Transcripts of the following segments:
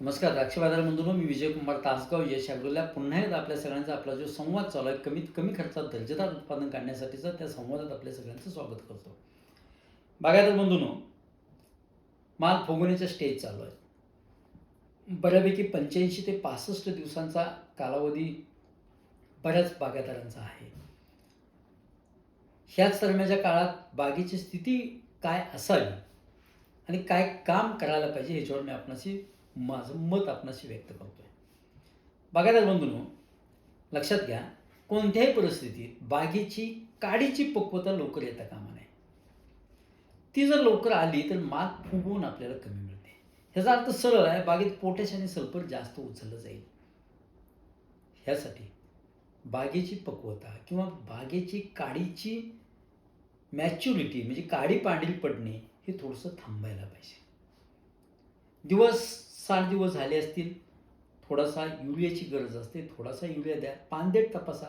नमस्कार द्राक्ष बाजार मी मी विजयकुमार तासगाव यश अग्रोला पुन्हा एकदा आपल्या सगळ्यांचा आपला जो संवाद चालू आहे कमीत कमी खर्चात दर्जेदार उत्पादन काढण्यासाठीचा त्या संवादात आपल्या सगळ्यांचं स्वागत करतो. बागायदार बंधूंनो माल फुगवण्याचा स्टेज चालू आहे. बऱ्यापैकी पंच्याऐंशी ते पासष्ट दिवसांचा कालावधी बऱ्याच बागायतदारांचा आहे. ह्याच दरम्यानच्या काळात बागेची स्थिती काय असावी आणि काय काम करायला पाहिजे ह्याच्यावर मी आपणाशी माझं मत आपणाशी व्यक्त करतोय. बागायदार बंधूंनो लक्षात घ्या कोणत्याही परिस्थितीत बागेची काडीची पक्वता लवकर येता कामा नये. ती जर लवकर आली तर माग फुगवून आपल्याला कमी मिळते. ह्याचा अर्थ सरळ आहे बागेत पोटॅश आणि सल्फर जास्त उचललं जाईल. ह्यासाठी बागेची पक्वता किंवा बागेची काडीची मॅच्युरिटी म्हणजे काडी पांढरी पडणे हे थोडंसं थांबायला पाहिजे. दिवस साठ दिवस झाले असतील थोडासा युरियाची गरज असते थोडासा युरिया द्या पानदेट तपासा.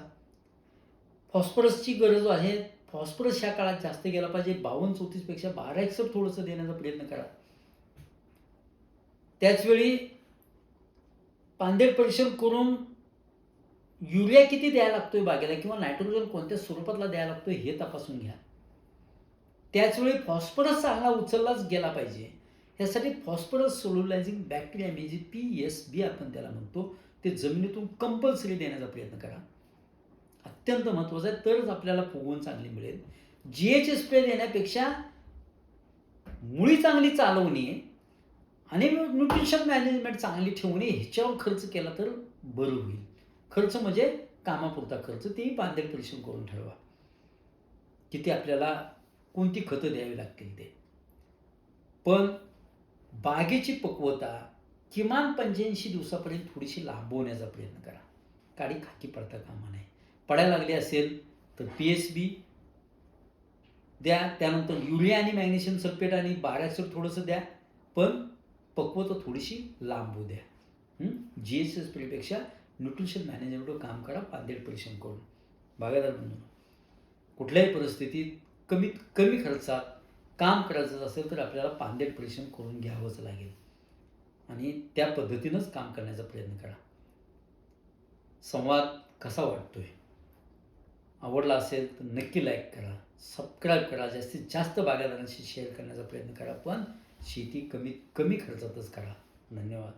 फॉस्फरसची गरज आहे फॉस्फरस ह्या काळात जास्त गेला पाहिजे बावन्न चौतीसपेक्षा बारा एकसर थोडंसं देण्याचा प्रयत्न करा. त्याचवेळी पानदेट परीक्षण करून युरिया किती द्यायला लागतोय बागेला किंवा नायट्रोजन कोणत्या स्वरूपातला द्यायला लागतोय हे तपासून घ्या. त्याचवेळी फॉस्फरस चांगला उचललाच गेला पाहिजे. यासाठी फॉस्फरस सोलोलायझिंग बॅक्टेरिया म्हणजे पी एस बी आपण त्याला म्हणतो ते जमिनीतून कंपल्सरी देण्याचा प्रयत्न करा. अत्यंत महत्त्वाचं आहे तरच आपल्याला फुगवून चांगली मिळेल. जी एच स्प्रे देण्यापेक्षा मुळी चांगली चालवणे आणि न्यूट्रिशन मॅनेजमेंट चांगली ठेवणे ह्याच्यावर खर्च केला तर बरं होईल. खर्च म्हणजे कामापुरता खर्च तेही बांधेल परिश्रम करून ठेवा किती आपल्याला कोणती खतं द्यावी लागतील ते. पण बागेची पक्वता किमान पंच्याऐंशी दिवसापर्यंत थोडीशी लांबवण्याचा प्रयत्न करा. काडी खाकी पडता कामा नये. पडायला लागली असेल तर पी एस बी द्या. त्यानंतर युरिया आणि मॅग्नेशियम सल्फेट आणि बाराचं थोडंसं द्या. पण पक्वता थोडीशी लांबू द्या. जी एस एस पीपेक्षा न्यूट्रिशन मॅनेजमेंटवर काम करा पांदेड परिश्रम करून. बागायदार म्हणून कुठल्याही परिस्थितीत कमीत कमी खर्चात काम करायचं असेल तर आपल्याला पांदेट परिश्रम करून घ्यावंच लागेल. आणि त्या पद्धतीनंच काम करण्याचा प्रयत्न करा. संवाद कसा वाटतोय? आवडला असेल तर नक्की लाईक करा सबस्क्राईब करा जास्तीत जास्त बागायदारांशी शेअर करण्याचा प्रयत्न करा पण शेती कमीत कमी खर्चातच करा. धन्यवाद.